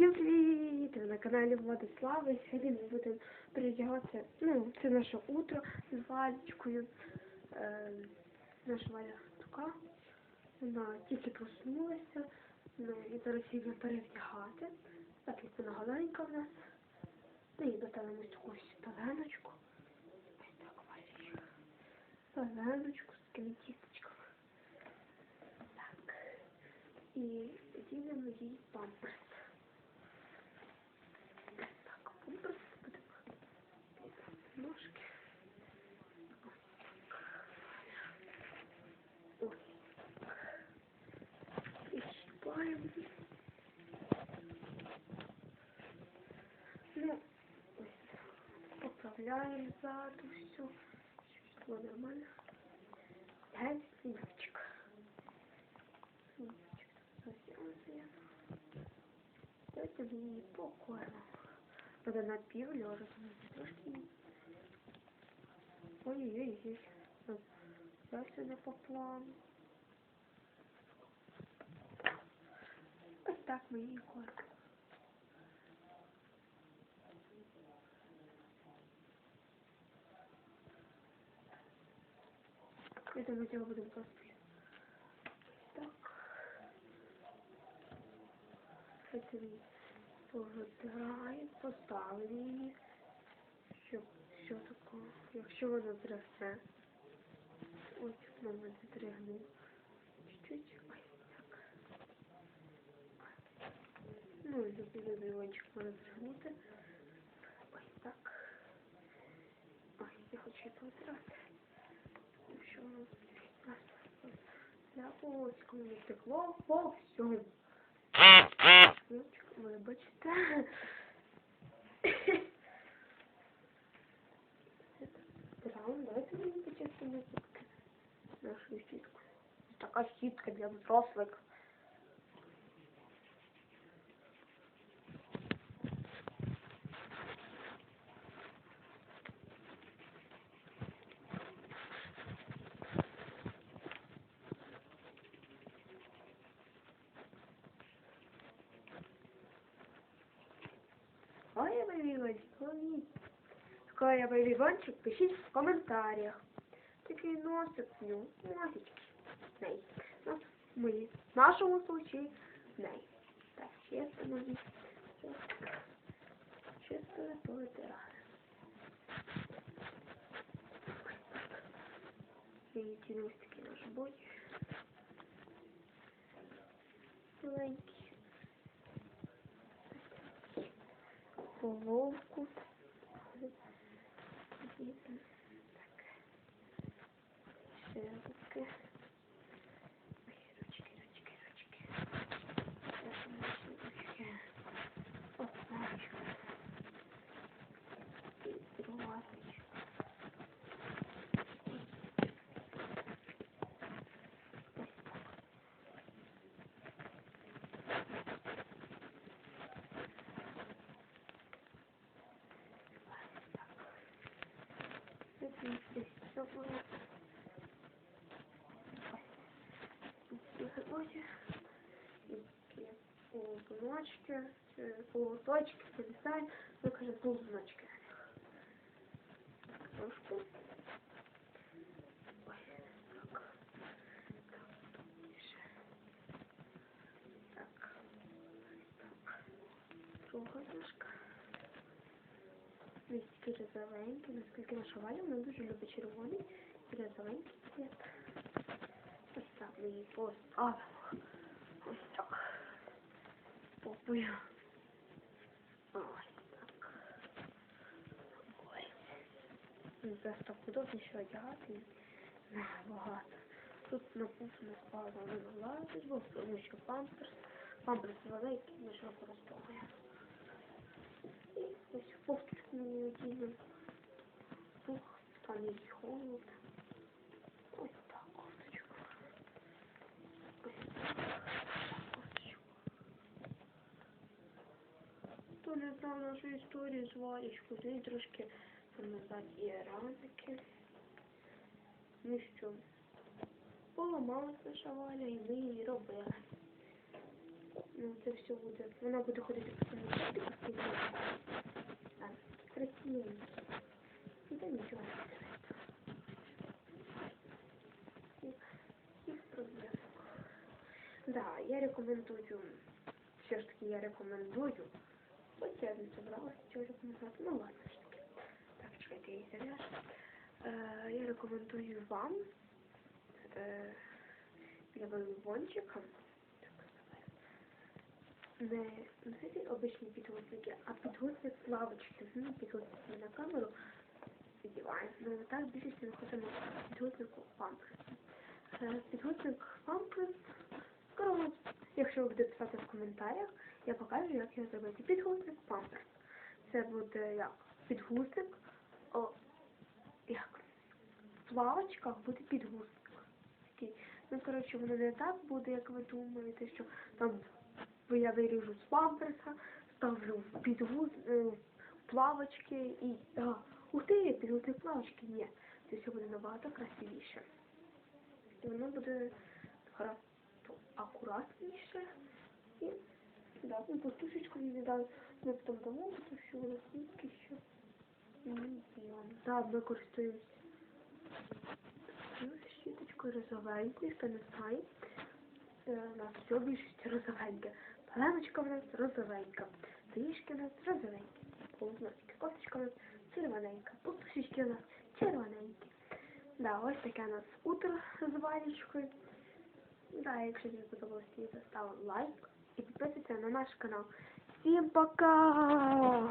Всім привіт! Ви на каналі Владислава. І сьогодні ми будемо передягатися. Ну, це наше утро з Валечкою. Е, наша Валя така. Вона тільки проснулася. Ну, і зараз її перевдягати. Так як вона голенька в нас. Ну і доставимо ось таку ось так, Валечка. Пеленочку з такими тісточками. Так. І ділимо їй памперс. Так, памперс будемо ножки. Ось. І щіпаємо. Ну, ось. Поправляємо ззаду все. Було нормально. Далі снігочка. Снігочка. Зав'язуємо. Потім її покормимо. Надо на пів лежа. Трошки. Ой-ой-ой. Я все не по плану. Ось так ми її кормимо. Я думаю, цього будемо. Так. Потім повитираємо, поставимо її, щоб що такого, якщо вона зросте. Ось мама задригнула. Чуть-чуть. Ой, так. Ну, і за дивончик можна здригнути. Ось так. Ой, я хочу. Що воно я ось коли не текло, о, все. Ключик, ви бачите. Браун, давайте мені почистимо зубки. Нашу щітку. Така щітка для взрослих. Я вивівончик? Какой я вивівончик? Пишіть в коментарях. Такий носик, ну, носички. Ней. Ну, ми. В нашому случаї ней. Так, чисто можна. Чисто не повитирали. Ці носики наш бой. Маленький. vulco Здесь все было. Ой, ползуночки, полуточки, полисай, ну, кажется, ползуночки. Трошку. Ой, так. Так, тише. Так. Так. Друга ножка. Ось такі розовенькі, наскільки наша Валя, вона дуже любить червоний і розовенький цвіт. Ми її поставимо. Ось так. Попою. Ось так. Ой. Ну, Зараз так удобніше одягати. Набагато. Тут на пуф не склала, вона бо тому що памперс. Памперс великий, ми ж використовуємо. І ось кофточку мені одіну. Пух, стане їй холод. Ось так так кофточку. Не знав нашу історію з то їй трошки назад є раники. Ну що, поламалась наша Валя і ми її робили. Ну, це все буде. Вона буде ходити по цьому. Так, красиво. Та нічого не. Проблем. Да, я рекомендую. Все ж таки я рекомендую. Ось я не собралась цього рекомендувати. Ну ладно ж таки. Так, чекайте, я її зав'яжу. Е, я рекомендую вам е, для вивончика не, не ці обичні підгузники, а підгузник плавочки. Ну, підгузник на камеру сподіваємось. Ну, так більшість ми хочемо підгузнику памперс. Е, Підгузник памперс. Скоро, якщо ви будете писати в коментарях, я покажу, як його зробити. Підгузник памперс. Це буде як підгузник, о, як в плавочках буде підгузник. Ну, коротше, воно не так буде, як ви думаєте, що там я виріжу з памперса, ставлю в підгуз, е, в плавочки і. А, ух ти, підгузник плавочки. Ні. Це все буде набагато красивіше. І воно буде акуратніше. І да, ну, пустушечку мені дали. Ми потім дамо, тому що нас нитки ще. Так, ми користуємося щіточкою розовенькою, хто не знає. Е, У нас все більшість розовеньке. Паленочка в нас розовенька. Трішки у нас розовенькі. Полотносики. Косточка у нас червоненька. Пустушечки у нас червоненькі. Да, ось таке у нас утро з валічкою. Да, якщо тобі сподобалось відео, став лайк і підписуйся на наш канал. Всім пока!